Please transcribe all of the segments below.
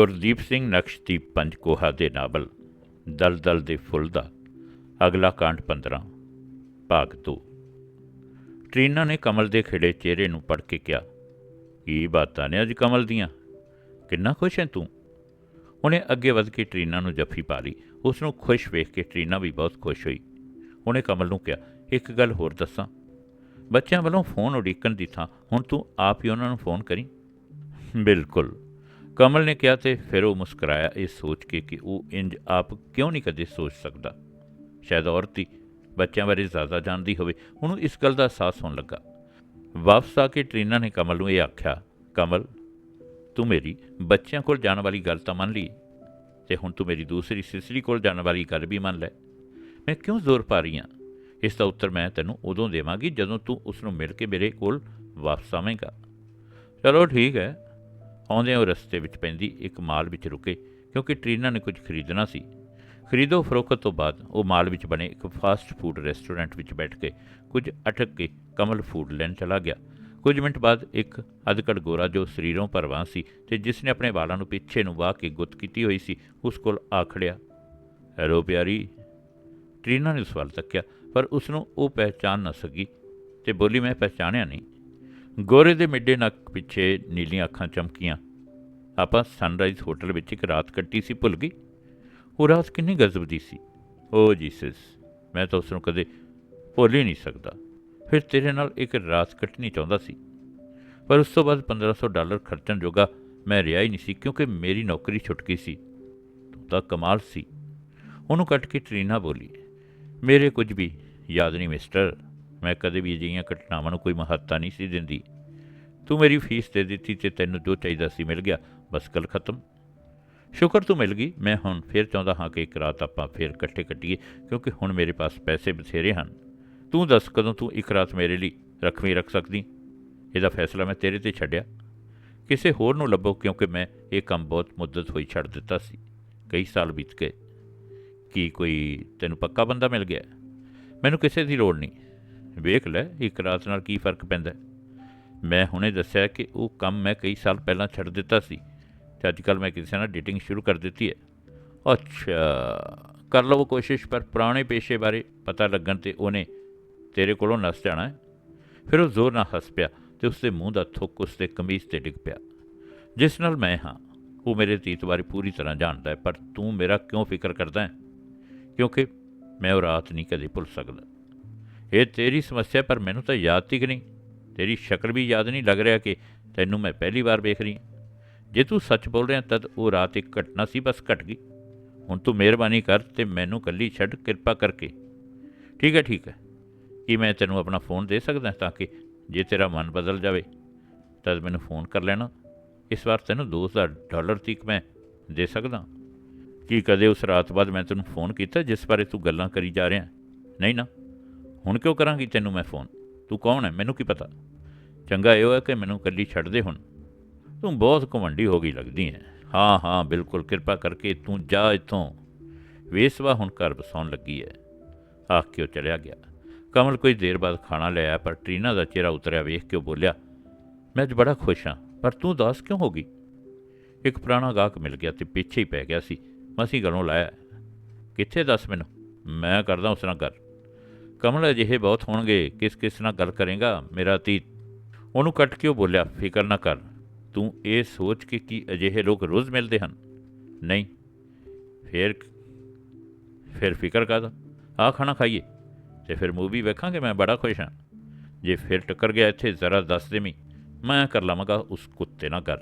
ਗੁਰਦੀਪ ਸਿੰਘ ਨਕਸ਼ਦੀਪ ਪੰਜਕੋਹਾ ਦੇ ਨਾਵਲ, ਦਲਦਲ ਦੇ ਫੁੱਲ ਦਾ, ਅਗਲਾ ਕਾਂਡ 15 ਭਾਗ 2 ਟਰੀਨਾ ਨੇ ਕਮਲ ਦੇ ਖਿੜੇ ਚਿਹਰੇ ਨੂੰ ਪੜ ਕੇ ਕਿਹਾ, ਕੀ ਬਾਤਾਂ ਨੇ ਅੱਜ ਕਮਲ ਦੀਆਂ? ਕਿੰਨਾ ਖੁਸ਼ ਹੈ ਤੂੰ? ਉਹਨੇ ਅੱਗੇ ਵਧ ਕੇ ਟਰੀਨਾ ਨੂੰ ਜੱਫੀ ਪਾ ਲਈ। ਉਸ ਨੂੰ ਖੁਸ਼ ਵੇਖ ਕੇ ਟਰੀਨਾ ਵੀ ਬਹੁਤ ਖੁਸ਼ ਹੋਈ। ਉਹਨੇ ਕਮਲ ਨੂੰ ਕਿਹਾ, ਇੱਕ ਗੱਲ ਹੋਰ ਦੱਸਾਂ। ਬੱਚਿਆਂ ਵੱਲੋਂ ਫੋਨ ਉਡੀਕਣ ਦੀ ਥਾਂ, ਹੁਣ ਤੂੰ ਆਪ ਹੀ ਉਹਨਾਂ ਨੂੰ ਫੋਨ ਕਰੀ? ਬਿਲਕੁਲ। ਕਮਲ ਨੇ ਕਿਹਾ ਤੇ ਫਿਰ ਉਹ ਮੁਸਕਰਾਇਆ, ਇਹ ਸੋਚ ਕੇ ਕਿ ਉਹ ਇੰਜ ਆਪ ਕਿਉਂ ਨਹੀਂ ਕਦੇ ਸੋਚ ਸਕਦਾ? ਸ਼ਾਇਦ ਔਰਤ ਹੀ ਬੱਚਿਆਂ ਬਾਰੇ ਜ਼ਿਆਦਾ ਜਾਣਦੀ ਹੋਵੇ। ਉਹਨੂੰ ਇਸ ਗੱਲ ਦਾ ਅਹਿਸਾਸ ਹੋਣ ਲੱਗਾ। ਵਾਪਸ ਆ ਕੇ ਟਰੀਨਾ ਨੇ ਕਮਲ ਨੂੰ ਇਹ ਆਖਿਆ, ਕਮਲ, ਤੂੰ ਮੇਰੀ ਬੱਚਿਆਂ ਕੋਲ ਜਾਣ ਵਾਲੀ ਗੱਲ ਤਾਂ ਮੰਨ ਲਈ ਤੇ ਹੁਣ ਤੂੰ ਮੇਰੀ ਦੂਸਰੀ ਸਿਸਰੀ ਕੋਲ ਜਾਣ ਵਾਲੀ ਗੱਲ ਵੀ ਮੰਨ ਲੈ। ਮੈਂ ਕਿਉਂ ਜ਼ੋਰ ਪਾ ਰਹੀ ਹਾਂ ਇਸ ਦਾ ਉੱਤਰ ਮੈਂ ਤੈਨੂੰ ਉਦੋਂ ਦੇਵਾਂਗੀ ਜਦੋਂ ਤੂੰ ਉਸ ਨੂੰ ਮਿਲ ਕੇ ਮੇਰੇ ਕੋਲ ਵਾਪਸ ਆਵੇਂਗਾ। ਚਲੋ ਠੀਕ ਹੈ ਆਉਂਦਿਆਂ ਉਹ ਰਸਤੇ ਵਿੱਚ ਪੈਂਦੀ ਇੱਕ ਮਾਲ ਵਿੱਚ ਰੁਕੇ, ਕਿਉਂਕਿ ਟਰੀਨਾ ਨੇ ਕੁਝ ਖਰੀਦਣਾ ਸੀ। ਖਰੀਦੋ ਫਰੋਖਤ ਤੋਂ ਬਾਅਦ ਉਹ ਮਾਲ ਵਿੱਚ ਬਣੇ ਇੱਕ ਫਾਸਟ ਫੂਡ ਰੈਸਟੋਰੈਂਟ ਵਿੱਚ ਬੈਠ ਕੇ ਕੁਝ ਅਟਕ ਕੇ ਕਮਲ ਫੂਡ ਲੈਣ ਚਲਾ ਗਿਆ। ਕੁਝ ਮਿੰਟ ਬਾਅਦ ਇੱਕ ਅਧਕੜ ਗੋਰਾ ਜੋ ਸਰੀਰੋਂ ਭਰਵਾਂ ਸੀ ਤੇ ਜਿਸ ਨੇ ਆਪਣੇ ਵਾਲਾਂ ਨੂੰ ਪਿੱਛੇ ਨੂੰ ਵਾਹ ਕੇ ਗੁੱਤ ਕੀਤੀ ਹੋਈ ਸੀ, ਉਸ ਕੋਲ ਆ ਖੜਿਆ। ਹੈਲੋ ਪਿਆਰੀ। ਟਰੀਨਾ ਨੇ ਉਸ ਵੱਲ ਤੱਕਿਆ, ਪਰ ਉਸ ਨੂੰ ਉਹ ਪਹਿਚਾਨ ਨਾ ਸਕੀ ਤੇ ਬੋਲੀ, ਮੈਂ ਪਹਿਚਾਣਿਆ ਨਹੀਂ। ਗੋਰੇ ਦੇ ਮਿੱਡੇ ਨੱਕ ਪਿੱਛੇ ਨੀਲੀਆਂ ਅੱਖਾਂ ਚਮਕੀਆਂ। ਆਪਾਂ ਸਨਰਾਈਜ਼ ਹੋਟਲ ਵਿੱਚ ਇੱਕ ਰਾਤ ਕੱਟੀ ਸੀ, ਭੁੱਲ ਗਈ। ਉਹ ਰਾਤ ਕਿੰਨੀ ਗਜ਼ਬ ਦੀ ਸੀ। ਓ ਜੀਸਸ, ਮੈਂ ਤਾਂ ਉਸ ਨੂੰ ਕਦੇ ਭੁੱਲ ਹੀ ਨਹੀਂ ਸਕਦਾ। ਫਿਰ ਤੇਰੇ ਨਾਲ ਇੱਕ ਰਾਤ ਕੱਟਣੀ ਚਾਹੁੰਦਾ ਸੀ। ਪਰ ਉਸ ਤੋਂ ਬਾਅਦ 1500 ਡਾਲਰ ਖਰਚਣ ਜੋਗਾ ਮੈਂ ਰਿਹਾ ਹੀ ਨਹੀਂ ਸੀ, ਕਿਉਂਕਿ ਮੇਰੀ ਨੌਕਰੀ ਛੁੱਟ ਗਈ ਸੀ। ਤੂੰ ਤਾਂ ਕਮਾਲ ਸੀ। ਉਹਨੂੰ ਕੱਟ ਕੇ ਟਰੀਨਾ ਬੋਲੀ, ਮੇਰੇ ਕੁਝ ਵੀ ਯਾਦ ਨਹੀਂ, ਮਿਸਟਰ। ਮੈਂ ਕਦੇ ਵੀ ਅਜਿਹੀਆਂ ਘਟਨਾਵਾਂ ਨੂੰ ਕੋਈ ਮਹੱਤਤਾ ਨਹੀਂ ਸੀ ਦਿੰਦੀ। ਤੂੰ ਮੇਰੀ ਫੀਸ ਦੇ ਦਿੱਤੀ ਤੇ ਤੈਨੂੰ ਜੋ ਚਾਹੀਦਾ ਸੀ ਮਿਲ ਗਿਆ। ਬਸ ਗੱਲ ਖਤਮ। ਸ਼ੁਕਰ ਤੂੰ ਮਿਲ ਗਈ। ਮੈਂ ਹੁਣ ਫੇਰ ਚਾਹੁੰਦਾ ਹਾਂ ਕਿ ਇੱਕ ਰਾਤ ਆਪਾਂ ਫੇਰ ਇਕੱਠੇ ਕੱਟੀਏ, ਕਿਉਂਕਿ ਹੁਣ ਮੇਰੇ ਪਾਸ ਪੈਸੇ ਬਥੇਰੇ ਹਨ। ਤੂੰ ਦੱਸ ਕਦੋਂ ਤੂੰ ਇੱਕ ਰਾਤ ਮੇਰੇ ਲਈ ਰੱਖਵੀਂ ਰੱਖ ਸਕਦੀ? ਇਹਦਾ ਫੈਸਲਾ ਮੈਂ ਤੇਰੇ ਤੇ ਛੱਡਿਆ। ਕਿਸੇ ਹੋਰ ਨੂੰ ਲੱਭੋ, ਕਿਉਂਕਿ ਮੈਂ ਇਹ ਕੰਮ ਬਹੁਤ ਮੁੱਦਤ ਹੋਈ ਛੱਡ ਦਿੱਤਾ ਸੀ। ਕਈ ਸਾਲ ਬੀਤ ਗਏ। ਕੀ ਕੋਈ ਤੈਨੂੰ ਪੱਕਾ ਬੰਦਾ ਮਿਲ ਗਿਆ? ਮੈਨੂੰ ਕਿਸੇ ਦੀ ਲੋੜ ਨਹੀਂ। ਵੇਖ ਲੈ ਇੱਕ ਰਾਤ ਨਾਲ ਕੀ ਫ਼ਰਕ ਪੈਂਦਾ। ਮੈਂ ਹੁਣੇ ਦੱਸਿਆ ਕਿ ਉਹ ਕੰਮ ਮੈਂ ਕਈ ਸਾਲ ਪਹਿਲਾਂ ਛੱਡ ਦਿੱਤਾ ਸੀ ਤੇ ਅੱਜ ਕੱਲ ਮੈਂ ਕਿਸੇ ਨਾਲ ਡੇਟਿੰਗ ਸ਼ੁਰੂ ਕਰ ਦਿੱਤੀ ਹੈ। ਅੱਛਾ, ਕਰ ਲਵੋ ਕੋਸ਼ਿਸ਼, ਪਰ ਪੁਰਾਣੇ ਪੇਸ਼ੇ ਬਾਰੇ ਪਤਾ ਲੱਗਣ ਤੇ ਉਹਨੇ ਤੇਰੇ ਕੋਲੋਂ ਨਸ ਜਾਣਾ ਹੈ। ਫਿਰ ਉਹ ਜ਼ੋਰ ਨਾਲ ਹੱਸ ਪਿਆ ਤੇ ਉਸਦੇ ਮੂੰਹ ਦਾ ਥੁੱਕ ਉਸਦੇ ਕਮੀਜ਼ ਤੇ ਡਿੱਗ ਪਿਆ। ਜਿਸ ਨਾਲ ਮੈਂ ਹਾਂ, ਉਹ ਮੇਰੇ ਤੀਤ ਬਾਰੇ ਪੂਰੀ ਤਰ੍ਹਾਂ ਜਾਣਦਾ ਹੈ, ਪਰ ਤੂੰ ਮੇਰਾ ਕਿਉਂ ਫਿਕਰ ਕਰਦਾ ਹੈ? ਕਿਉਂਕਿ ਮੈਂ ਉਹ ਰਾਤ ਨਹੀਂ ਕਦੇ ਭੁੱਲ ਸਕਦਾ। ਇਹ ਤੇਰੀ ਸਮੱਸਿਆ ਪਰ ਮੈਨੂੰ ਤਾਂ ਯਾਦ ਤੀਕ ਨਹੀਂ। ਤੇਰੀ ਸ਼ਕਲ ਵੀ ਯਾਦ ਨਹੀਂ ਲੱਗ ਰਿਹਾ ਕਿ ਤੈਨੂੰ ਮੈਂ ਪਹਿਲੀ ਵਾਰ ਵੇਖ ਰਹੀ ਹਾਂ। ਜੇ ਤੂੰ ਸੱਚ ਬੋਲ ਰਿਹਾ ਤਦ ਉਹ ਰਾਤ ਇੱਕ ਘਟਨਾ ਸੀ, ਬਸ ਘਟ ਗਈ। ਹੁਣ ਤੂੰ ਮਿਹਰਬਾਨੀ ਕਰ ਤੇ ਮੈਨੂੰ ਕੱਲੀ ਛੱਡ, ਕਿਰਪਾ ਕਰਕੇ। ਠੀਕ ਹੈ ਠੀਕ ਹੈ। ਕੀ ਮੈਂ ਤੈਨੂੰ ਆਪਣਾ ਫੋਨ ਦੇ ਸਕਦਾ ਤਾਂ ਕਿ ਜੇ ਤੇਰਾ ਮਨ ਬਦਲ ਜਾਵੇ ਤਦ ਮੈਨੂੰ ਫੋਨ ਕਰ ਲੈਣਾ। ਇਸ ਵਾਰ ਤੈਨੂੰ 2000 ਡਾਲਰ ਤੀਕ ਮੈਂ ਦੇ ਸਕਦਾ। ਕੀ ਕਦੇ ਉਸ ਰਾਤ ਬਾਅਦ ਮੈਂ ਤੈਨੂੰ ਫੋਨ ਕੀਤਾ ਜਿਸ ਬਾਰੇ ਤੂੰ ਗੱਲਾਂ ਕਰੀ ਜਾ ਰਿਹਾ ਨਹੀਂ ਨਾ। ਹੁਣ ਕਿਉਂ ਕਰਾਂਗੀ ਤੈਨੂੰ ਮੈਂ ਫੋਨ? ਤੂੰ ਕੌਣ ਹੈ? ਮੈਨੂੰ ਕੀ ਪਤਾ? ਚੰਗਾ ਇਹ ਹੋਇਆ ਕਿ ਮੈਨੂੰ ਕੱਲੀ ਛੱਡ ਦੇ ਹੁਣ। ਤੂੰ ਬਹੁਤ ਘਮੰਡੀ ਹੋ ਗਈ ਲੱਗਦੀ ਹੈ। ਹਾਂ ਹਾਂ, ਬਿਲਕੁਲ, ਕਿਰਪਾ ਕਰਕੇ ਤੂੰ ਜਾ ਇੱਥੋਂ। ਵੇਸਵਾ ਹੁਣ ਘਰ ਬਸਾਉਣ ਲੱਗੀ ਹੈ। ਆਖ ਕੇ ਉਹ ਚਲਿਆ ਗਿਆ। ਕਮਲ ਕੁਝ ਦੇਰ ਬਾਅਦ ਖਾਣਾ ਲੈ ਆਇਆ, ਪਰ ਟਰੀਨਾ ਦਾ ਚਿਹਰਾ ਉਤਰਿਆ, ਵੇਖ ਕੇ ਉਹ ਬੋਲਿਆ, ਮੈਂ ਅੱਜ ਬੜਾ ਖੁਸ਼ ਹਾਂ, ਪਰ ਤੂੰ ਦੱਸ ਕਿਉਂ ਹੋ ਗਈ? ਇੱਕ ਪੁਰਾਣਾ ਗਾਹਕ ਮਿਲ ਗਿਆ ਤੇ ਪਿੱਛੇ ਹੀ ਪੈ ਗਿਆ ਸੀ। ਮਸੀਂ ਗਲੋਂ ਲਾਇਆ, ਕਿੱਥੇ ਦੱਸ ਮੈਨੂੰ? ਮੈਂ ਕਰਦਾ ਉਸ ਨਾਲ ਗੱਲ। ਕਮਲ ਅਜਿਹੇ ਬਹੁਤ ਹੋਣਗੇ, ਕਿਸ ਕਿਸ ਨਾਲ ਗੱਲ ਕਰੇਗਾ, ਮੇਰਾ ਅਤੀਤ? ਉਹਨੂੰ ਕੱਟ ਕੇ ਉਹ ਬੋਲਿਆ, ਫਿਕਰ ਨਾ ਕਰ, ਤੂੰ ਇਹ ਸੋਚ ਕੇ ਕਿ ਅਜਿਹੇ ਲੋਕ ਰੋਜ਼ ਮਿਲਦੇ ਹਨ? ਨਹੀਂ। ਫਿਰ ਫਿਰ ਫਿਕਰ ਕਾਹਦਾ? ਆ ਖਾਣਾ ਖਾਈਏ ਤੇ ਫਿਰ ਮੂਵੀ ਵੇਖਾਂਗੇ, ਮੈਂ ਬੜਾ ਖੁਸ਼ ਹਾਂ। ਜੇ ਫਿਰ ਟੱਕਰ ਗਿਆ ਇੱਥੇ, ਜ਼ਰਾ ਦੱਸ ਦੇਵੀਂ ਮੈਂ ਕਰ ਲਵਾਂਗਾ, ਉਸ ਕੁੱਤੇ ਨਾਲ ਗੱਲ।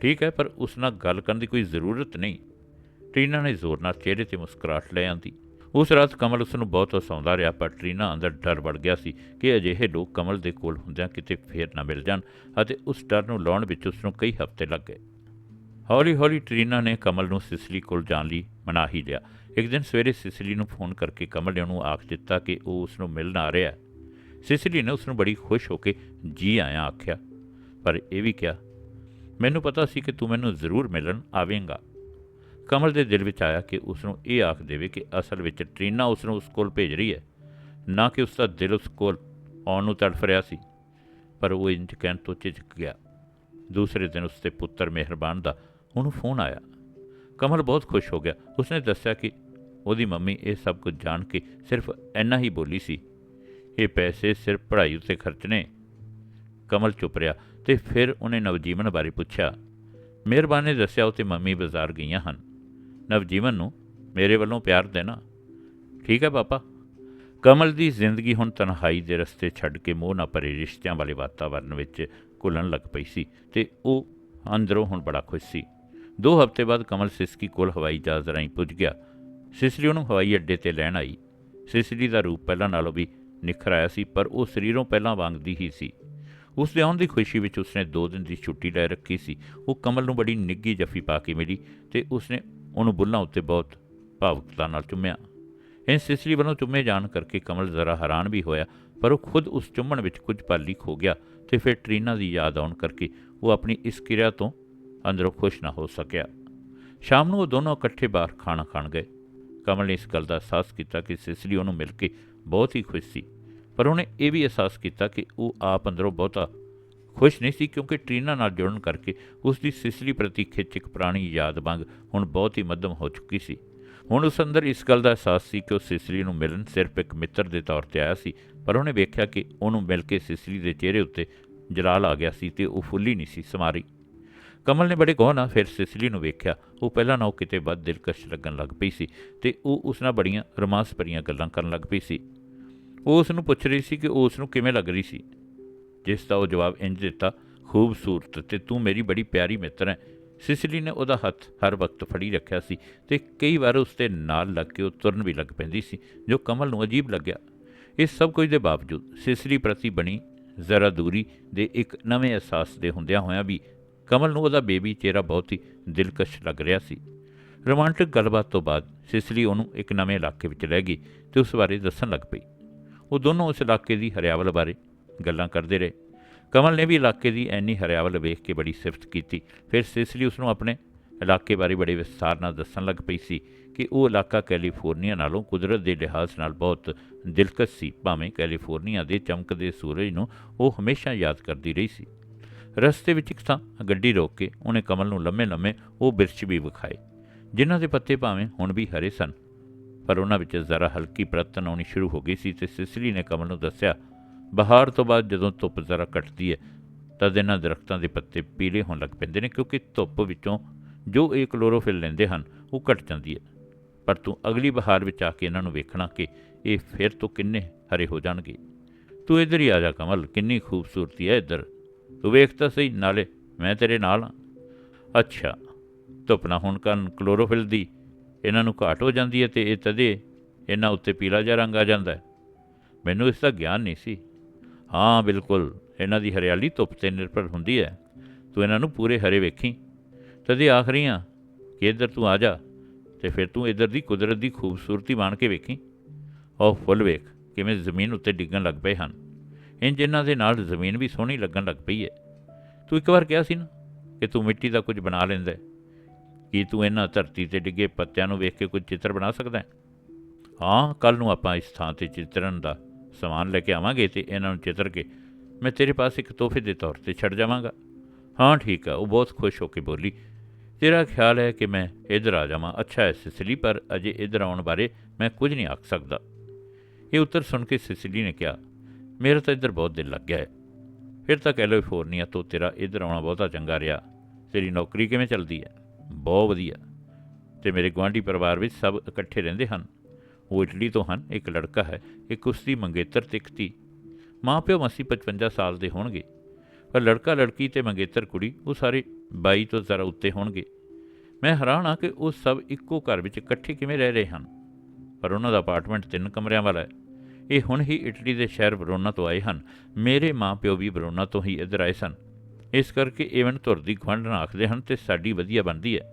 ਠੀਕ ਹੈ, ਪਰ ਉਸ ਨਾਲ ਗੱਲ ਕਰਨ ਦੀ ਕੋਈ ਜ਼ਰੂਰਤ ਨਹੀਂ। ਟਰੀਨਾ ਨੇ ਜ਼ੋਰ ਨਾਲ ਚਿਹਰੇ ਤੇ ਮੁਸਕਰਾਹਟ ਲੈ ਆਂਦੀ। ਉਸ ਰਾਤ ਕਮਲ ਉਸ ਨੂੰ ਬਹੁਤ ਹਸਾਉਂਦਾ ਰਿਹਾ, ਪਰ ਟਰੀਨਾ ਅੰਦਰ ਡਰ ਵੜ ਗਿਆ ਸੀ ਕਿ ਅਜਿਹੇ ਲੋਕ ਕਮਲ ਦੇ ਕੋਲ ਹੁੰਦਿਆਂ ਕਿਤੇ ਫੇਰ ਨਾ ਮਿਲ ਜਾਣ ਅਤੇ ਉਸ ਡਰ ਨੂੰ ਲਾਉਣ ਵਿੱਚ ਉਸ ਨੂੰ ਕਈ ਹਫ਼ਤੇ ਲੱਗ ਗਏ। ਹੌਲੀ-ਹੌਲੀ ਟਰੀਨਾ ਨੇ ਕਮਲ ਨੂੰ ਸਿਸਲੀ ਕੋਲ ਜਾਣ ਲਈ ਮਨਾ ਹੀ ਲਿਆ। ਇੱਕ ਦਿਨ ਸਵੇਰੇ ਸਿਸਲੀ ਨੂੰ ਫੋਨ ਕਰਕੇ ਕਮਲ ਨੇ ਉਹਨੂੰ ਆਖ ਦਿੱਤਾ ਕਿ ਉਹ ਉਸ ਨੂੰ ਮਿਲਣ ਆ ਰਿਹਾ ਹੈ। ਸਿਸਲੀ ਨੇ ਉਸ ਨੂੰ ਬੜੀ ਖੁਸ਼ ਹੋ ਕੇ, ਜੀ ਆਇਆ, ਆਖਿਆ। ਪਰ ਇਹ ਵੀ ਕਿਹਾ, ਮੈਨੂੰ ਪਤਾ ਸੀ ਕਿ ਤੂੰ ਮੈਨੂੰ ਜ਼ਰੂਰ ਮਿਲਣ ਆਵੇਂਗਾ। ਕਮਲ ਦੇ ਦਿਲ ਵਿੱਚ ਆਇਆ ਕਿ ਉਸ ਨੂੰ ਇਹ ਆਖ ਦੇਵੇ ਕਿ ਅਸਲ ਵਿੱਚ ਟ੍ਰੀਨਾ ਉਸ ਨੂੰ ਉਸ ਕੋਲ ਭੇਜ ਰਹੀ ਹੈ, ਨਾ ਕਿ ਉਸ ਦਾ ਦਿਲ ਉਸ ਕੋਲ ਆਉਣ ਨੂੰ ਤੜਫ ਰਿਹਾ ਸੀ। ਪਰ ਉਹ ਇੰਜ ਕਹਿਣ ਤੋਂ ਝਿਜਕ ਗਿਆ। ਦੂਸਰੇ ਦਿਨ ਉਸਦੇ ਪੁੱਤਰ ਮਿਹਰਬਾਨ ਦਾ ਉਹਨੂੰ ਫੋਨ ਆਇਆ। ਕਮਲ ਬਹੁਤ ਖੁਸ਼ ਹੋ ਗਿਆ। ਉਸਨੇ ਦੱਸਿਆ ਕਿ ਉਹਦੀ ਮੰਮੀ ਇਹ ਸਭ ਕੁਝ ਜਾਣ ਕੇ ਸਿਰਫ ਇੰਨਾ ਹੀ ਬੋਲੀ ਸੀ। ਇਹ ਪੈਸੇ ਸਿਰਫ ਪੜ੍ਹਾਈ ਉੱਤੇ ਖਰਚਣੇ ਕਮਲ ਚੁੱਪ ਰਿਹਾ ਤੇ ਫਿਰ ਉਹਨੇ ਨਵਜੀਵਨ ਬਾਰੇ ਪੁੱਛਿਆ। ਮਿਹਰਬਾਨ ਨੇ ਦੱਸਿਆ ਉਹ ਤੇ ਮੰਮੀ ਬਾਜ਼ਾਰ ਗਈਆਂ ਹਨ। ਨਵਜੀਵਨ ਨੂੰ ਮੇਰੇ ਵੱਲੋਂ ਪਿਆਰ ਦੇਣਾ। ਠੀਕ ਹੈ ਪਾਪਾ। ਕਮਲ ਦੀ ਜ਼ਿੰਦਗੀ ਹੁਣ ਤਨਹਾਈ ਦੇ ਰਸਤੇ ਛੱਡ ਕੇ ਮੋਹ ਨਾ ਭਰੇ ਰਿਸ਼ਤਿਆਂ ਵਾਲੇ ਵਾਤਾਵਰਣ ਵਿੱਚ ਘੁਲਣ ਲੱਗ ਪਈ ਸੀ ਤੇ ਉਹ ਅੰਦਰੋਂ ਹੁਣ ਬੜਾ ਖੁਸ਼ ਸੀ। ਦੋ ਹਫ਼ਤੇ ਬਾਅਦ ਕਮਲ ਸਿਸਕੀ ਕੋਲ ਹਵਾਈ ਜਹਾਜ਼ ਰਾਹੀਂ ਪੁੱਜ ਗਿਆ। ਸਿਸਰੀ ਉਹਨੂੰ ਹਵਾਈ ਅੱਡੇ ਤੇ ਲੈਣ ਆਈ। ਸਿਸਰੀ ਦਾ ਰੂਪ ਪਹਿਲਾਂ ਨਾਲੋਂ ਵੀ ਨਿਖਰ ਆਇਆ ਸੀ, ਪਰ ਉਹ ਸਰੀਰੋਂ ਪਹਿਲਾਂ ਵਾਂਗਦੀ ਹੀ ਸੀ। ਉਸ ਦੇ ਆਉਣ ਦੀ ਖੁਸ਼ੀ ਵਿੱਚ ਉਸਨੇ 2 ਦਿਨ ਦੀ ਛੁੱਟੀ ਲੈ ਰੱਖੀ ਸੀ। ਉਹ ਕਮਲ ਨੂੰ ਬੜੀ ਨਿੱਗੀ ਜੱਫੀ ਪਾ ਕੇ ਮਿਲੀ ਤੇ ਉਸਨੇ ਉਹਨੂੰ ਬੁੱਲਾਂ ਉੱਤੇ ਬਹੁਤ ਭਾਵੁਕਤਾ ਨਾਲ ਚੁੰਮਿਆ। ਇਸ ਸਿਸਰੀ ਵੱਲੋਂ ਚੁੰਮੇ ਜਾਣ ਕਰਕੇ ਕਮਲ ਜ਼ਰਾ ਹੈਰਾਨ ਵੀ ਹੋਇਆ, ਪਰ ਉਹ ਖੁਦ ਉਸ ਚੁੰਮਣ ਵਿੱਚ ਕੁਝ ਪਲ ਲਈ ਖੋ ਗਿਆ ਤੇ ਫਿਰ ਟਰੀਨਾ ਦੀ ਯਾਦ ਆਉਣ ਕਰਕੇ ਉਹ ਆਪਣੀ ਇਸ ਕਿਰਿਆ ਤੋਂ ਅੰਦਰੋਂ ਖੁਸ਼ ਨਾ ਹੋ ਸਕਿਆ। ਸ਼ਾਮ ਨੂੰ ਉਹ ਦੋਨੋਂ ਇਕੱਠੇ ਬਾਹਰ ਖਾਣਾ ਖਾਣ ਗਏ। ਕਮਲ ਨੇ ਇਸ ਗੱਲ ਦਾ ਅਹਿਸਾਸ ਕੀਤਾ ਕਿ ਸਿਸਲੀ ਉਹਨੂੰ ਮਿਲ ਕੇ ਬਹੁਤ ਹੀ ਖੁਸ਼ ਸੀ, ਪਰ ਉਹਨੇ ਇਹ ਵੀ ਅਹਿਸਾਸ ਕੀਤਾ ਕਿ ਉਹ ਆਪ ਅੰਦਰੋਂ ਬਹੁਤਾ ਖੁਸ਼ ਨਹੀਂ ਸੀ ਕਿਉਂਕਿ ਟਰੀਨਾ ਨਾਲ ਜੁੜਨ ਕਰਕੇ ਉਸ ਦੀ ਸਿਸਲੀ ਪ੍ਰਤੀ ਖਿੱਚ ਇੱਕ ਪੁਰਾਣੀ ਯਾਦ ਵਾਂਗ ਹੁਣ ਬਹੁਤ ਹੀ ਮੱਧਮ ਹੋ ਚੁੱਕੀ ਸੀ। ਹੁਣ ਉਸ ਅੰਦਰ ਇਸ ਗੱਲ ਦਾ ਅਹਿਸਾਸ ਸੀ ਕਿ ਉਹ ਸਿਸਲੀ ਨੂੰ ਮਿਲਣ ਸਿਰਫ ਇੱਕ ਮਿੱਤਰ ਦੇ ਤੌਰ ਤੇ ਆਇਆ ਸੀ, ਪਰ ਉਹਨੇ ਵੇਖਿਆ ਕਿ ਉਹਨੂੰ ਮਿਲ ਕੇ ਸਿਸਲੀ ਦੇ ਚਿਹਰੇ ਉੱਤੇ ਜਲਾਲ ਆ ਗਿਆ ਸੀ ਤੇ ਉਹ ਫੁੱਲੀ ਨਹੀਂ ਸੀ ਸਮਾਰੀ ਕਮਲ ਨੇ ਬੜੇ ਗੌਰ ਨਾਲ ਫਿਰ ਸਿਸਲੀ ਨੂੰ ਵੇਖਿਆ। ਉਹ ਪਹਿਲਾਂ ਨਾਲੋਂ ਕਿਤੇ ਵੱਧ ਦਿਲਕਸ਼ ਲੱਗਣ ਲੱਗ ਪਈ ਸੀ ਤੇ ਉਹ ਉਸ ਨਾਲ ਬੜੀਆਂ ਰੋਮਾਂਸ ਭਰੀਆਂ ਗੱਲਾਂ ਕਰਨ ਲੱਗ ਪਈ ਸੀ। ਉਹ ਉਸ ਨੂੰ ਪੁੱਛ ਰਹੀ ਸੀ ਕਿ ਉਹ ਉਸ ਨੂੰ ਕਿਵੇਂ ਲੱਗ ਰਹੀ ਸੀ। ਜਿਸ ਦਾ ਉਹ ਜਵਾਬ ਇੰਜ ਦਿੱਤਾ? ਖੂਬਸੂਰਤ ਤੇ ਤੂੰ ਮੇਰੀ ਬੜੀ ਪਿਆਰੀ ਮਿੱਤਰ ਹੈ। ਸਿਸਲੀ ਨੇ ਉਹਦਾ ਹੱਥ ਹਰ ਵਕਤ ਫੜੀ ਰੱਖਿਆ ਸੀ ਤੇ ਕਈ ਵਾਰ ਉਸ ਦੇ ਨਾਲ ਲੱਗ ਕੇ ਉਹ ਤੁਰਨ ਵੀ ਲੱਗ ਪੈਂਦੀ ਸੀ, ਜੋ ਕਮਲ ਨੂੰ ਅਜੀਬ ਲੱਗਿਆ। ਇਸ ਸਭ ਕੁਝ ਦੇ ਬਾਵਜੂਦ ਸਿਸਲੀ ਪ੍ਰਤੀ ਬਣੀ ਜ਼ਰਾ ਦੂਰੀ ਦੇ ਇੱਕ ਨਵੇਂ ਅਹਿਸਾਸ ਦੇ ਹੁੰਦਿਆਂ ਹੋਇਆਂ ਵੀ ਕਮਲ ਨੂੰ ਉਹਦਾ ਬੇਬੀ ਚਿਹਰਾ ਬਹੁਤ ਹੀ ਦਿਲਕਸ਼ ਲੱਗ ਰਿਹਾ ਸੀ। ਰੋਮਾਂਟਿਕ ਗੱਲਬਾਤ ਤੋਂ ਬਾਅਦ ਸਿਸਲੀ ਉਹਨੂੰ ਇੱਕ ਨਵੇਂ ਇਲਾਕੇ ਵਿੱਚ ਲੈ ਗਈ ਤੇ ਉਸ ਬਾਰੇ ਦੱਸਣ ਲੱਗ ਪਈ। ਉਹ ਦੋਨੋਂ ਉਸ ਇਲਾਕੇ ਦੀ ਹਰਿਆਵਲ ਬਾਰੇ ਗੱਲਾਂ ਕਰਦੇ ਰਹੇ। ਕਮਲ ਨੇ ਵੀ ਇਲਾਕੇ ਦੀ ਐਨੀ ਹਰਿਆਵਲ ਵੇਖ ਕੇ ਬੜੀ ਸਿਫਤ ਕੀਤੀ। ਫਿਰ ਸਿਸਲੀ ਉਸ ਨੂੰ ਆਪਣੇ ਇਲਾਕੇ ਬਾਰੇ ਬੜੇ ਵਿਸਥਾਰ ਨਾਲ ਦੱਸਣ ਲੱਗ ਪਈ ਸੀ ਕਿ ਉਹ ਇਲਾਕਾ ਕੈਲੀਫੋਰਨੀਆ ਨਾਲੋਂ ਕੁਦਰਤ ਦੇ ਲਿਹਾਜ਼ ਨਾਲ ਬਹੁਤ ਦਿਲਕਸ਼ ਸੀ। ਭਾਵੇਂ ਕੈਲੀਫੋਰਨੀਆ ਦੇ ਚਮਕਦੇ ਸੂਰਜ ਨੂੰ ਉਹ ਹਮੇਸ਼ਾ ਯਾਦ ਕਰਦੀ ਰਹੀ ਸੀ। ਰਸਤੇ ਵਿੱਚ ਇੱਕ ਥਾਂ ਗੱਡੀ ਰੋਕ ਕੇ ਉਹਨੇ ਕਮਲ ਨੂੰ ਲੰਮੇ-ਲੰਮੇ ਉਹ ਬਿਰਛ ਵੀ ਵਿਖਾਏ, ਜਿਨ੍ਹਾਂ ਦੇ ਪੱਤੇ ਭਾਵੇਂ ਹੁਣ ਵੀ ਹਰੇ ਸਨ, ਪਰ ਉਹਨਾਂ ਵਿੱਚ ਜ਼ਰਾ ਹਲਕੀ ਪ੍ਰਤਨ ਆਉਣੀ ਸ਼ੁਰੂ ਹੋ ਗਈ ਸੀ ਤੇ ਸਿਸਲੀ ਨੇ ਕਮਲ ਨੂੰ ਦੱਸਿਆ ਬਹਾਰ ਤੋਂ ਬਾਅਦ ਜਦੋਂ ਧੁੱਪ ਜ਼ਰਾ ਘਟਦੀ ਹੈ, ਤਦ ਇਹਨਾਂ ਦਰਖਤਾਂ ਦੇ ਪੱਤੇ ਪੀਲੇ ਹੋਣ ਲੱਗ ਪੈਂਦੇ ਨੇ, ਕਿਉਂਕਿ ਧੁੱਪ ਵਿੱਚੋਂ ਜੋ ਇਹ ਕਲੋਰੋਫਿਲ ਲੈਂਦੇ ਹਨ, ਉਹ ਘਟ ਜਾਂਦੀ ਹੈ। ਪਰ ਤੂੰ ਅਗਲੀ ਬਹਾਰ ਵਿੱਚ ਆ ਕੇ ਇਹਨਾਂ ਨੂੰ ਵੇਖਣਾ ਕਿ ਇਹ ਫਿਰ ਤੋਂ ਕਿੰਨੇ ਹਰੇ ਹੋ ਜਾਣਗੇ। ਤੂੰ ਇੱਧਰ ਹੀ ਆ ਜਾ ਕਮਲ, ਕਿੰਨੀ ਖੂਬਸੂਰਤੀ ਹੈ ਇੱਧਰ। ਤੂੰ ਵੇਖ ਤਾਂ ਸਹੀ, ਨਾਲੇ ਮੈਂ ਤੇਰੇ ਨਾਲ ਹਾਂ। ਅੱਛਾ, ਧੁੱਪ ਨਾ ਹੋਣ ਕਾਰਨ ਕਲੋਰੋਫਿਲ ਦੀ ਇਹਨਾਂ ਨੂੰ ਘਾਟ ਹੋ ਜਾਂਦੀ ਹੈ ਤੇ ਇਹ ਤਦੇ ਇਹਨਾਂ ਉੱਤੇ ਪੀਲਾ ਜਿਹਾ ਰੰਗ ਆ ਜਾਂਦਾ ਹੈ। ਮੈਨੂੰ ਇਸ ਦਾ ਗਿਆਨ ਨਹੀਂ ਸੀ। ਹਾਂ, ਬਿਲਕੁਲ। ਇਹਨਾਂ ਦੀ ਹਰਿਆਲੀ ਧੁੱਪ ਤੇ ਨਿਰਭਰ ਹੁੰਦੀ ਹੈ। ਤੂੰ ਇਹਨਾਂ ਨੂੰ ਪੂਰੇ ਹਰੇ ਵੇਖੀ। ਤਦੇ ਆਖਰੀਆਂ ਕਿ ਇੱਧਰ ਤੂੰ ਆ ਜਾ ਤੇ ਫਿਰ ਤੂੰ ਇੱਧਰ ਦੀ ਕੁਦਰਤ ਦੀ ਖੂਬਸੂਰਤੀ ਮਾਣ ਕੇ ਵੇਖੀ। ਉਹ ਫੁੱਲ ਵੇਖ ਕਿਵੇਂ ਜ਼ਮੀਨ ਉੱਤੇ ਡਿੱਗਣ ਲੱਗ ਪਏ ਹਨ। ਇੰਜ ਇਹਨਾਂ ਦੇ ਨਾਲ ਜ਼ਮੀਨ ਵੀ ਸੋਹਣੀ ਲੱਗਣ ਲੱਗ ਪਈ ਹੈ। ਤੂੰ ਇੱਕ ਵਾਰ ਕਿਹਾ ਸੀ ਨਾ ਕਿ ਤੂੰ ਮਿੱਟੀ ਦਾ ਕੁਝ ਬਣਾ ਲੈਂਦਾ ਕੀ ਤੂੰ ਇਹਨਾਂ ਧਰਤੀ ਤੇ ਡਿੱਗੇ ਪੱਤਿਆਂ ਨੂੰ ਵੇਖ ਕੇ ਕੁਝ ਚਿੱਤਰ ਬਣਾ ਸਕਦਾ ਹੈ? ਹਾਂ ਕੱਲ ਨੂੰ ਆਪਾਂ ਇਸ ਥਾਂ ਤੇ ਚਿੱਤਰਨ ਦਾ ਸਮਾਨ ਲੈ ਕੇ ਆਵਾਂਗੇ ਤੇ ਇਹਨਾਂ ਨੂੰ ਚਿਤਰ ਕੇ ਮੈਂ ਤੇਰੇ ਪਾਸ ਇੱਕ ਤੋਹਫੇ ਦੇ ਤੌਰ ਤੇ ਛੱਡ ਜਾਵਾਂਗਾ। ਹਾਂ, ਠੀਕ ਆ, ਉਹ ਬਹੁਤ ਖੁਸ਼ ਹੋ ਕੇ ਬੋਲੀ, ਤੇਰਾ ਖਿਆਲ ਹੈ ਕਿ ਮੈਂ ਇੱਧਰ ਆ ਜਾਵਾਂ? ਅੱਛਾ ਹੈ ਸਿਸਲੀ, ਪਰ ਅਜੇ ਇੱਧਰ ਆਉਣ ਬਾਰੇ ਮੈਂ ਕੁਝ ਨਹੀਂ ਆਖ ਸਕਦਾ। ਇਹ ਉੱਤਰ ਸੁਣ ਕੇ ਸਿਸਲੀ ਨੇ ਕਿਹਾ, ਮੇਰਾ ਤਾਂ ਇੱਧਰ ਬਹੁਤ ਦਿਲ ਲੱਗ ਗਿਆ ਹੈ। ਫਿਰ ਤਾਂ ਕੈਲੀਫੋਰਨੀਆ ਤੋਂ ਤੇਰਾ ਇੱਧਰ ਆਉਣਾ ਬਹੁਤਾ ਚੰਗਾ ਰਿਹਾ। ਤੇਰੀ ਨੌਕਰੀ ਕਿਵੇਂ ਚੱਲਦੀ ਹੈ? ਬਹੁਤ ਵਧੀਆ। ਤੇ ਮੇਰੇ ਗੁਆਂਢੀ ਪਰਿਵਾਰ ਵਿੱਚ ਸਭ ਇਕੱਠੇ ਰਹਿੰਦੇ ਹਨ? ਉਹ ਇਟਲੀ ਤੋਂ ਹਨ। ਇੱਕ ਲੜਕਾ ਹੈ, ਇੱਕ ਉਸਦੀ ਮੰਗੇਤਰ ਤੇ ਇੱਕ ਧੀ। ਮਾਂ ਪਿਓ ਮਸੀ 55 ਸਾਲ ਦੇ ਹੋਣਗੇ। ਪਰ ਲੜਕਾ ਲੜਕੀ ਤੇ ਮੰਗੇਤਰ ਕੁੜੀ, ਉਹ ਸਾਰੇ 22 ਤੋਂ ਜ਼ਰਾ ਉੱਤੇ ਹੋਣਗੇ। ਮੈਂ ਹੈਰਾਨ ਹਾਂ ਕਿ ਉਹ ਸਭ ਇੱਕੋ ਘਰ ਵਿੱਚ ਇਕੱਠੇ ਕਿਵੇਂ ਰਹਿ ਰਹੇ ਹਨ। ਪਰ ਉਹਨਾਂ ਦਾ ਅਪਾਰਟਮੈਂਟ ਤਿੰਨ ਕਮਰਿਆਂ ਵਾਲਾ ਹੈ। ਇਹ ਹੁਣ ਹੀ ਇਟਲੀ ਦੇ ਸ਼ਹਿਰ ਵਰੋਨਾ ਤੋਂ ਆਏ ਹਨ। ਮੇਰੇ ਮਾਂ-ਪਿਓ ਵੀ ਵਰੋਨਾ ਤੋਂ ਹੀ ਇੱਧਰ ਆਏ ਸਨ। ਇਸ ਕਰਕੇ ਏਵਨ ਧੁਰ ਦੀ ਗੁਆਂਢਣ ਆਖਦੇ ਹਨ ਤੇ ਸਾਡੀ ਵਧੀਆ ਬਣਦੀ ਹੈ।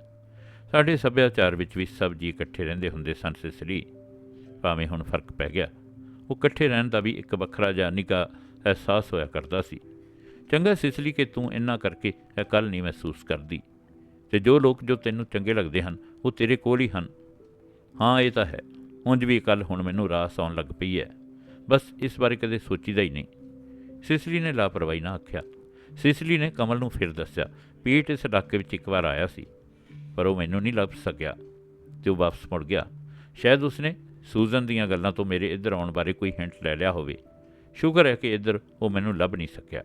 ਸਾਡੇ ਸੱਭਿਆਚਾਰ ਵਿੱਚ ਵੀ ਸਭ ਜੀ ਇਕੱਠੇ ਰਹਿੰਦੇ ਹੁੰਦੇ ਸਨ ਸਿਸਲੀ ਭਾਵੇਂ ਹੁਣ ਫ਼ਰਕ ਪੈ ਗਿਆ। ਉਹ ਇਕੱਠੇ ਰਹਿਣ ਦਾ ਵੀ ਇੱਕ ਵੱਖਰਾ ਜਿਹਾ ਨਿੱਘਾ ਅਹਿਸਾਸ ਹੋਇਆ ਕਰਦਾ ਸੀ। ਚੰਗਾ ਸਿਸਲੀ ਕਿ ਤੂੰ ਇੰਨਾ ਕਰਕੇ ਇਹ ਕੱਲ ਨਹੀਂ ਮਹਿਸੂਸ ਕਰਦੀ। ਤੇ ਜੋ ਲੋਕ ਜੋ ਤੈਨੂੰ ਚੰਗੇ ਲੱਗਦੇ ਹਨ, ਉਹ ਤੇਰੇ ਕੋਲ ਹੀ ਹਨ। ਹਾਂ, ਇਹ ਤਾਂ ਹੈ। ਉਂਝ ਵੀ ਕੱਲ ਹੁਣ ਮੈਨੂੰ ਰਾਸ ਆਉਣ ਲੱਗ ਪਈ ਹੈ। ਬਸ ਇਸ ਬਾਰੇ ਕਦੇ ਸੋਚੀਦਾ ਹੀ ਨਹੀਂ। ਸਿਸਲੀ ਨੇ ਲਾਪਰਵਾਹੀ ਨਾ ਆਖਿਆ। ਸਿਸਲੀ ਨੇ ਕਮਲ ਨੂੰ ਫਿਰ ਦੱਸਿਆ, ਪੀਟ ਇਸ ਇਲਾਕੇ ਵਿੱਚ ਇੱਕ ਵਾਰ ਆਇਆ ਸੀ, ਪਰ ਉਹ ਮੈਨੂੰ ਨਹੀਂ ਲੱਭ ਸਕਿਆ। ਤੇ ਉਹ ਵਾਪਸ ਮੁੜ ਗਿਆ। ਸ਼ਾਇਦ ਉਸਨੇ ਸੂਜ਼ਨ ਦੀਆਂ ਗੱਲਾਂ ਤੋਂ ਮੇਰੇ ਇੱਧਰ ਆਉਣ ਬਾਰੇ ਕੋਈ ਹਿੰਟ ਲੈ ਲਿਆ ਹੋਵੇ। ਸ਼ੁਕਰ ਹੈ ਕਿ ਇੱਧਰ ਉਹ ਮੈਨੂੰ ਲੱਭ ਨਹੀਂ ਸਕਿਆ।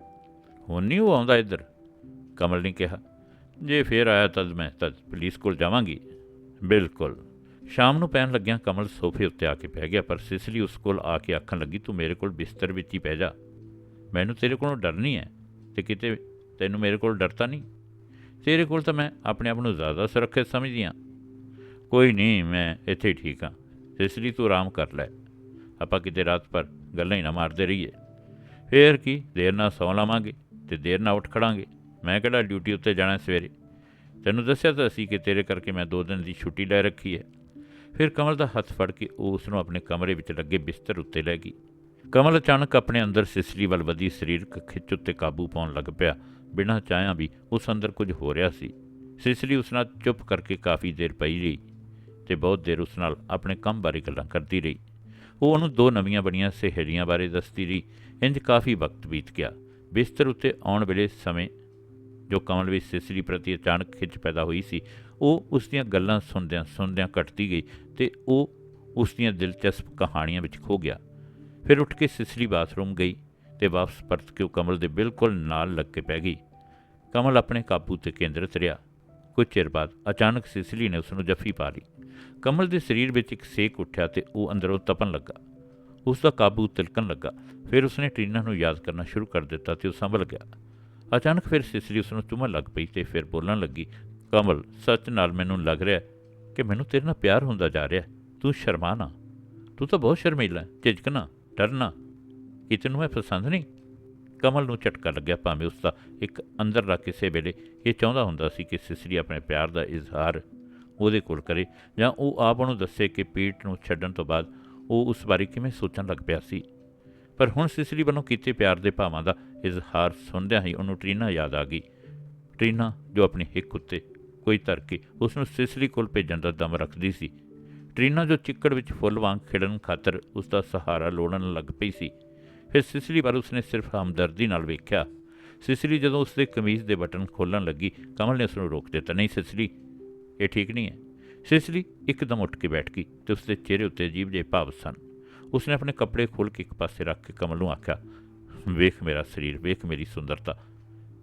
ਹੁਣ ਨਹੀਂ ਉਹ ਆਉਂਦਾ ਇੱਧਰ? ਕਮਲ ਨੇ ਕਿਹਾ, ਜੇ ਫੇਰ ਆਇਆ ਤਦ ਮੈਂ ਤਦ ਪੁਲਿਸ ਕੋਲ ਜਾਵਾਂਗੀ। ਬਿਲਕੁਲ। ਸ਼ਾਮ ਨੂੰ ਪੈਣ ਲੱਗਿਆਂ ਕਮਲ ਸੋਫੇ ਉੱਤੇ ਆ ਕੇ ਬਹਿ ਗਿਆ, ਪਰ ਸਿਸਲੀ ਉਸ ਕੋਲ ਆ ਕੇ ਆਖਣ ਲੱਗੀ, ਤੂੰ ਮੇਰੇ ਕੋਲ ਬਿਸਤਰ ਵਿੱਚ ਹੀ ਪੈ ਜਾ। ਮੈਨੂੰ ਤੇਰੇ ਕੋਲੋਂ ਡਰ ਨਹੀਂ ਹੈ ਤੇ ਕਿਤੇ ਤੈਨੂੰ ਮੇਰੇ ਕੋਲ ਡਰ ਤਾਂ ਨਹੀਂ? ਤੇਰੇ ਕੋਲ ਤਾਂ ਮੈਂ ਆਪਣੇ ਆਪ ਨੂੰ ਜ਼ਿਆਦਾ ਸੁਰੱਖਿਅਤ ਸਮਝਦੀ ਹਾਂ। ਕੋਈ ਨਹੀਂ, ਮੈਂ ਇੱਥੇ ਹੀ ਠੀਕ ਹਾਂ। ਸਿਸਲੀ ਤੂੰ ਆਰਾਮ ਕਰ ਲੈ। ਆਪਾਂ ਕਿਤੇ ਰਾਤ ਪਰ ਗੱਲਾਂ ਹੀ ਨਾ ਮਾਰਦੇ ਰਹੀਏ। ਫੇਰ ਕੀ, ਦੇਰ ਨਾਲ ਸੌਂ ਲਵਾਂਗੇ ਤੇ ਦੇਰ ਨਾਲ ਉੱਠ ਖੜਾਂਗੇ। ਮੈਂ ਕਿਹੜਾ ਡਿਊਟੀ ਉੱਤੇ ਜਾਣਾ ਸਵੇਰੇ? ਤੈਨੂੰ ਦੱਸਿਆ ਤਾਂ ਸੀ ਕਿ ਤੇਰੇ ਕਰਕੇ ਮੈਂ ਦੋ ਦਿਨ ਦੀ ਛੁੱਟੀ ਲੈ ਰੱਖੀ ਹੈ। ਫਿਰ ਕਮਲ ਦਾ ਹੱਥ ਫੜ ਕੇ ਉਹ ਉਸ ਨੂੰ ਆਪਣੇ ਕਮਰੇ ਵਿੱਚ ਲੱਗੇ ਬਿਸਤਰ ਉੱਤੇ ਲੈ ਗਈ। ਕਮਲ ਅਚਾਨਕ ਆਪਣੇ ਅੰਦਰ ਸਿਸਰੀ ਵੱਲ ਵਧੀ ਸਰੀਰਕ ਖਿੱਚ ਉੱਤੇ ਕਾਬੂ ਪਾਉਣ ਲੱਗ ਪਿਆ। ਬਿਨਾਂ ਚਾਹਿਆ ਵੀ ਉਸ ਅੰਦਰ ਕੁਝ ਹੋ ਰਿਹਾ ਸੀ। ਸਿਸਰੀ ਉਸ ਨਾਲ ਚੁੱਪ ਕਰਕੇ ਕਾਫੀ ਦੇਰ ਪਈ ਰਹੀ। ਤੇ ਬਹੁਤ ਦੇਰ ਉਸ ਨਾਲ ਆਪਣੇ ਕੰਮ ਬਾਰੇ ਗੱਲਾਂ ਕਰਦੀ ਰਹੀ। ਉਹ ਉਹਨੂੰ ਦੋ ਨਵੀਆਂ ਬਣੀਆਂ ਸਹੇਲੀਆਂ ਬਾਰੇ ਦੱਸਦੀ ਰਹੀ। ਇੰਜ ਕਾਫੀ ਵਕਤ ਬੀਤ ਗਿਆ। ਬਿਸਤਰ ਉੱਤੇ ਆਉਣ ਵੇਲੇ ਸਮੇਂ ਜੋ ਕਮਲ ਵਿੱਚ ਸਿਸਰੀ ਪ੍ਰਤੀ ਅਚਾਨਕ ਖਿੱਚ ਪੈਦਾ ਹੋਈ ਸੀ, ਉਹ ਉਸ ਦੀਆਂ ਗੱਲਾਂ ਸੁਣਦਿਆਂ ਸੁਣਦਿਆਂ ਘਟਦੀ ਗਈ ਤੇ ਉਹ ਉਸ ਦੀਆਂ ਦਿਲਚਸਪ ਕਹਾਣੀਆਂ ਵਿੱਚ ਖੋ ਗਿਆ। ਫਿਰ ਉੱਠ ਕੇ ਸਿਸਰੀ ਬਾਥਰੂਮ ਗਈ ਤੇ ਵਾਪਸ ਪਰਤ ਕੇ ਉਹ ਕਮਲ ਦੇ ਬਿਲਕੁਲ ਨਾਲ ਲੱਗ ਕੇ ਪੈ ਗਈ। ਕਮਲ ਆਪਣੇ ਕਾਬੂ ਤੇ ਕੇਂਦਰਿਤ ਰਿਹਾ। ਕੁਝ ਚਿਰ ਬਾਅਦ ਅਚਾਨਕ ਸਿਸਲੀ ਨੇ ਉਸ ਨੂੰ ਜੱਫੀ ਪਾ ਲਈ। ਕਮਲ ਦੇ ਸਰੀਰ ਵਿੱਚ ਇੱਕ ਸੇਕ ਉੱਠਿਆ ਤੇ ਉਹ ਅੰਦਰੋਂ ਤਪਣ ਲੱਗਾ। ਉਸ ਦਾ ਕਾਬੂ ਤਿਲਕਣ ਲੱਗਾ। ਫਿਰ ਉਸਨੇ ਟ੍ਰੀਨਾ ਨੂੰ ਯਾਦ ਕਰਨਾ ਸ਼ੁਰੂ ਕਰ ਦਿੱਤਾ ਤੇ ਉਹ ਸੰਭਲ ਗਿਆ। ਅਚਾਨਕ ਫਿਰ ਸਿਸਰੀ ਉਸ ਨੂੰ ਚੁੰਮਣ ਲੱਗ ਪਈ ਤੇ ਫਿਰ ਬੋਲਣ ਲੱਗੀ, ਕਮਲ, ਸੱਚ ਨਾਲ ਮੈਨੂੰ ਲੱਗ ਰਿਹਾ ਕਿ ਮੈਨੂੰ ਤੇਰੇ ਨਾਲ ਪਿਆਰ ਹੁੰਦਾ ਜਾ ਰਿਹਾ। ਤੂੰ ਸ਼ਰਮਾ ਨਾ ਤੂੰ ਤਾਂ ਬਹੁਤ ਸ਼ਰਮੀਲਾ ਝਿਜਕਣਾ, ਡਰਨਾ। ਕੀ ਤੈਨੂੰ ਮੈਂ ਪਸੰਦ ਨਹੀਂ? ਕਮਲ ਨੂੰ ਝਟਕਾ ਲੱਗਿਆ। ਭਾਵੇਂ ਉਸ ਦਾ ਇੱਕ ਅੰਦਰਲਾ ਕਿਸੇ ਵੇਲੇ ਇਹ ਚਾਹੁੰਦਾ ਹੁੰਦਾ ਸੀ ਕਿ ਸਿਸਰੀ ਆਪਣੇ ਪਿਆਰ ਦਾ ਇਜ਼ਹਾਰ ਉਹਦੇ ਕੋਲ ਕਰੇ ਜਾਂ ਉਹ ਆਪ ਨੂੰ ਦੱਸੇ ਕਿ ਪੀਟ ਨੂੰ ਛੱਡਣ ਤੋਂ ਬਾਅਦ ਉਹ ਉਸ ਬਾਰੇ ਕਿਵੇਂ ਸੋਚਣ ਲੱਗ ਪਿਆ ਸੀ। ਪਰ ਹੁਣ ਸਿਸਰੀ ਵੱਲੋਂ ਕੀਤੇ ਪਿਆਰ ਦੇ ਭਾਵਾਂ ਦਾ ਇਜ਼ਹਾਰ ਸੁਣਦਿਆਂ ਹੀ ਉਹਨੂੰ ਟਰੀਨਾ ਯਾਦ ਆ ਗਈ। ਟਰੀਨਾ, ਜੋ ਆਪਣੀ ਹਿੱਕ ਉੱਤੇ ਕੋਈ ਧਰ ਕੇ ਉਸ ਨੂੰ ਸਿਸਲੀ ਕੋਲ ਭੇਜਣ ਦਾ ਦਮ ਰੱਖਦੀ ਸੀ। ਟ੍ਰੀਨਾ ਜੋ ਚਿੱਕੜ ਵਿੱਚ ਫੁੱਲ ਵਾਂਗ ਖਿੜਨ ਖਾਤਰ ਉਸ ਦਾ ਸਹਾਰਾ ਲੋੜਨ ਲੱਗ ਪਈ ਸੀ। ਫਿਰ ਸਿਸਲੀ ਵੱਲ ਉਸਨੇ ਸਿਰਫ ਹਮਦਰਦੀ ਨਾਲ ਵੇਖਿਆ। ਸਿਸਲੀ ਜਦੋਂ ਉਸਦੇ ਕਮੀਜ਼ ਦੇ ਬਟਨ ਖੋਲਣ ਲੱਗੀ, ਕਮਲ ਨੇ ਉਸ ਨੂੰ ਰੋਕ ਦਿੱਤਾ, ਨਹੀਂ ਸਿਸਲੀ ਇਹ ਠੀਕ ਨਹੀਂ ਹੈ। ਸਿਸਲੀ ਇੱਕਦਮ ਉੱਠ ਕੇ ਬੈਠ ਗਈ ਤੇ ਉਸਦੇ ਚਿਹਰੇ ਉੱਤੇ ਅਜੀਬ ਜਿਹੇ ਭਾਵ ਸਨ। ਉਸਨੇ ਆਪਣੇ ਕੱਪੜੇ ਖੋਲ੍ਹ ਕੇ ਇੱਕ ਪਾਸੇ ਰੱਖ ਕੇ ਕਮਲ ਨੂੰ ਆਖਿਆ, ਵੇਖ ਮੇਰਾ ਸਰੀਰ, ਵੇਖ ਮੇਰੀ ਸੁੰਦਰਤਾ।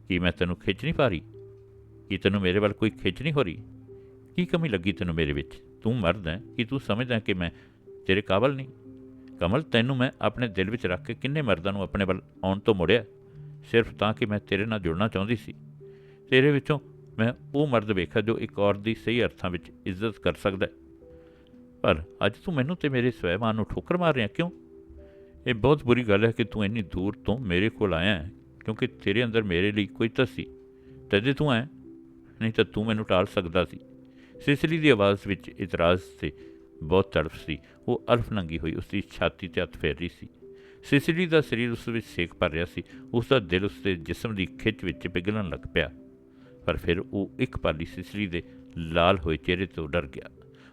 ਕੀ ਮੈਂ ਤੈਨੂੰ ਖਿੱਚ ਨਹੀਂ ਪਾ ਰਹੀ? ਕੀ ਤੈਨੂੰ ਮੇਰੇ ਵੱਲ ਕੋਈ ਖਿੱਚ ਨਹੀਂ ਹੋ ਰਹੀ? ਕੀ ਕਮੀ ਲੱਗੀ ਤੈਨੂੰ ਮੇਰੇ ਵਿੱਚ? ਤੂੰ ਮਰਦ ਹੈ, ਕਿ ਤੂੰ ਸਮਝਦਾ ਕਿ ਮੈਂ ਤੇਰੇ ਕਾਬਲ ਨਹੀਂ? ਕਮਲ, ਤੈਨੂੰ ਮੈਂ ਆਪਣੇ ਦਿਲ ਵਿੱਚ ਰੱਖ ਕੇ ਕਿੰਨੇ ਮਰਦਾਂ ਨੂੰ ਆਪਣੇ ਵੱਲ ਆਉਣ ਤੋਂ ਮੁੜਿਆ? ਸਿਰਫ ਤਾਂ ਕਿ ਮੈਂ ਤੇਰੇ ਨਾਲ ਜੁੜਨਾ ਚਾਹੁੰਦੀ ਸੀ। ਤੇਰੇ ਵਿੱਚੋਂ ਮੈਂ ਉਹ ਮਰਦ ਵੇਖਿਆ ਜੋ ਇੱਕ ਔਰਤ ਦੀ ਸਹੀ ਅਰਥਾਂ ਵਿੱਚ ਇੱਜ਼ਤ ਕਰ ਸਕਦਾ ਪਰ ਅੱਜ ਤੂੰ ਮੈਨੂੰ ਤੇ ਮੇਰੇ ਸਵੈਮਾਨ ਨੂੰ ਠੋਕਰ ਮਾਰ ਰਿਹਾ ਕਿਉਂ? ਇਹ ਬਹੁਤ ਬੁਰੀ ਗੱਲ ਹੈ ਕਿ ਤੂੰ ਇੰਨੀ ਦੂਰ ਤੋਂ ਮੇਰੇ ਕੋਲ ਆਇਆ ਹੈ, ਕਿਉਂਕਿ ਤੇਰੇ ਅੰਦਰ ਮੇਰੇ ਲਈ ਕੋਈ ਤਾਂ ਤਦੇ ਤੂੰ ਆਇਆ ਨਹੀਂ ਤਾਂ ਤੂੰ ਮੈਨੂੰ ਟਾਲ ਸਕਦਾ ਸੀ। ਸਿਸਲੀ ਦੀ ਆਵਾਜ਼ ਵਿੱਚ ਇਤਰਾਜ਼ ਤੇ ਬਹੁਤ ਤੜਫ ਸੀ। ਉਹ ਅਲਫ ਨੰਗੀ ਹੋਈ ਉਸ ਦੀ ਛਾਤੀ ਤੇ ਹੱਥ ਫੇਰ ਰਹੀ ਸੀ। ਸਿਸਲੀ ਦਾ ਸਰੀਰ ਉਸ ਵਿੱਚ ਸੇਕ ਭਰ ਰਿਹਾ ਸੀ। ਉਸ ਦਾ ਦਿਲ ਉਸ ਦੇ ਜਿਸਮ ਦੀ ਖਿੱਚ ਵਿੱਚ ਪਿਘਲਣ ਲੱਗ ਪਿਆ। ਪਰ ਫਿਰ ਉਹ ਇੱਕ ਪਾਲੀ ਸਿਸਲੀ ਦੇ ਲਾਲ ਹੋਏ ਚਿਹਰੇ ਤੋਂ ਡਰ ਗਿਆ।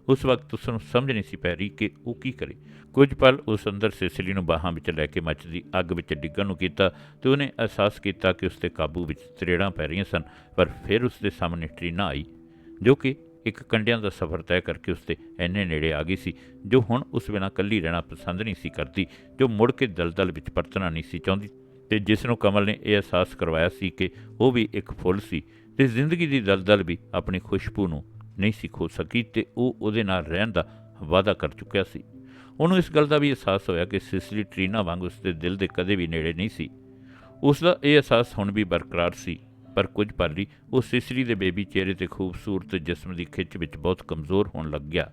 ਉਸ ਵਕਤ ਉਸ ਨੂੰ ਸਮਝ ਨਹੀਂ ਸੀ ਪੈ ਰਹੀ ਕਿ ਉਹ ਕੀ ਕਰੇ। ਕੁਝ ਪਲ ਉਸ ਅੰਦਰ ਸਿਸਲੀ ਨੂੰ ਬਾਹਾਂ ਵਿੱਚ ਲੈ ਕੇ ਮੱਚਦੀ ਅੱਗ ਵਿੱਚ ਡਿੱਗਣ ਨੂੰ ਕੀਤਾ ਤੇ ਉਹਨੇ ਅਹਿਸਾਸ ਕੀਤਾ ਕਿ ਉਸ ਦੇ ਕਾਬੂ ਵਿੱਚ ਤਰੇੜਾਂ ਪੈ ਰਹੀਆਂ ਸਨ, ਪਰ ਫਿਰ ਉਸ ਦੇ ਸਾਹਮਣੇ ਟਰੀਨਾ ਆਈ, ਜੋ ਕਿ ਇੱਕ ਕੰਡਿਆਂ ਦਾ ਸਫ਼ਰ ਤੈਅ ਕਰਕੇ ਉਸ ਦੇ ਐਨੇ ਨੇੜੇ ਆ ਗਈ ਸੀ, ਜੋ ਹੁਣ ਉਸ ਬਿਨਾਂ ਇਕੱਲੀ ਰਹਿਣਾ ਪਸੰਦ ਨਹੀਂ ਸੀ ਕਰਦੀ, ਜੋ ਮੁੜ ਕੇ ਦਲਦਲ ਵਿੱਚ ਪਰਤਣਾ ਨਹੀਂ ਸੀ ਚਾਹੁੰਦੀ ਤੇ ਜਿਸ ਨੂੰ ਕਮਲ ਨੇ ਇਹ ਅਹਿਸਾਸ ਕਰਵਾਇਆ ਸੀ ਕਿ ਉਹ ਵੀ ਇੱਕ ਫੁੱਲ ਸੀ ਤੇ ਜ਼ਿੰਦਗੀ ਦੀ ਦਲਦਲ ਵੀ ਆਪਣੀ ਖੁਸ਼ਬੂ ਨੂੰ ਨਹੀਂ ਸੀ ਖੋ ਸਕੀ ਤੇ ਉਹ ਉਹਦੇ ਨਾਲ ਰਹਿਣ ਦਾ ਵਾਅਦਾ ਕਰ ਚੁੱਕਿਆ ਸੀ। ਉਹਨੂੰ ਇਸ ਗੱਲ ਦਾ ਵੀ ਅਹਿਸਾਸ ਹੋਇਆ ਕਿ ਸਿਸਲੀ ਟਰੀਨਾ ਵਾਂਗ ਉਸਦੇ ਦਿਲ ਦੇ ਕਦੇ ਵੀ ਨੇੜੇ ਨਹੀਂ ਸੀ। ਉਸ ਦਾ ਇਹ ਅਹਿਸਾਸ ਹੁਣ ਵੀ ਬਰਕਰਾਰ ਸੀ, ਪਰ ਕੁਝ ਪਲ ਲਈ ਉਹ ਸਿਸਲੀ ਦੇ ਬੇਬੀ ਚਿਹਰੇ ਤੇ ਖੂਬਸੂਰਤ ਜਿਸਮ ਦੀ ਖਿੱਚ ਵਿੱਚ ਬਹੁਤ ਕਮਜ਼ੋਰ ਹੋਣ ਲੱਗ ਗਿਆ।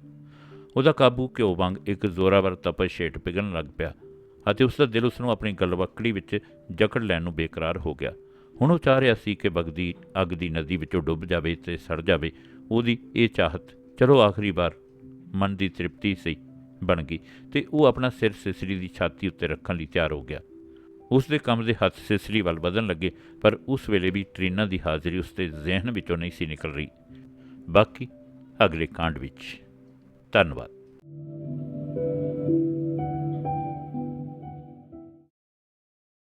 ਉਹਦਾ ਕਾਬੂ ਘਿਓ ਵਾਂਗ ਇੱਕ ਜ਼ੋਰਾਵਰ ਤਪਸ਼ ਹੇਠ ਪਿਘਲਣ ਲੱਗ ਪਿਆ ਅਤੇ ਉਸ ਦਾ ਦਿਲ ਉਸ ਨੂੰ ਆਪਣੀ ਗਲਵੱਕੜੀ ਵਿੱਚ ਜਕੜ ਲੈਣ ਨੂੰ ਬੇਕਰਾਰ ਹੋ ਗਿਆ। ਹੁਣ ਉਹ ਚਾਹ ਰਿਹਾ ਸੀ ਕਿ ਬਗਦੀ ਅੱਗ ਦੀ ਨਦੀ ਵਿੱਚੋਂ ਡੁੱਬ ਜਾਵੇ ਤੇ ਸੜ ਜਾਵੇ, ਉਹਦੀ ਇਹ ਚਾਹਤ ਚਲੋ ਆਖਰੀ ਵਾਰ ਮਨ ਦੀ ਤ੍ਰਿਪਤੀ ਸੀ ਬਣ ਗਈ ਤੇ ਉਹ ਆਪਣਾ ਸਿਰ ਸਿਸਰੀ ਦੀ ਛਾਤੀ ਉੱਤੇ ਰੱਖਣ ਲਈ ਤਿਆਰ ਹੋ ਗਿਆ। ਉਸ ਦੇ ਕੰਮ ਦੇ ਹੱਥ ਸਿਸਰੀ ਵੱਲ ਵਧਣ ਲੱਗੇ, ਪਰ ਉਸ ਵੇਲੇ ਵੀ ਟਰੀਨਾ ਦੀ ਹਾਜ਼ਰੀ ਉਸ ਦੇ ਜ਼ਿਹਨ ਵਿੱਚੋਂ ਨਹੀਂ ਸੀ ਨਿਕਲ ਰਹੀ। ਬਾਕੀ ਅਗਲੇ ਕਾਂਡ ਵਿੱਚ। ਧੰਨਵਾਦ।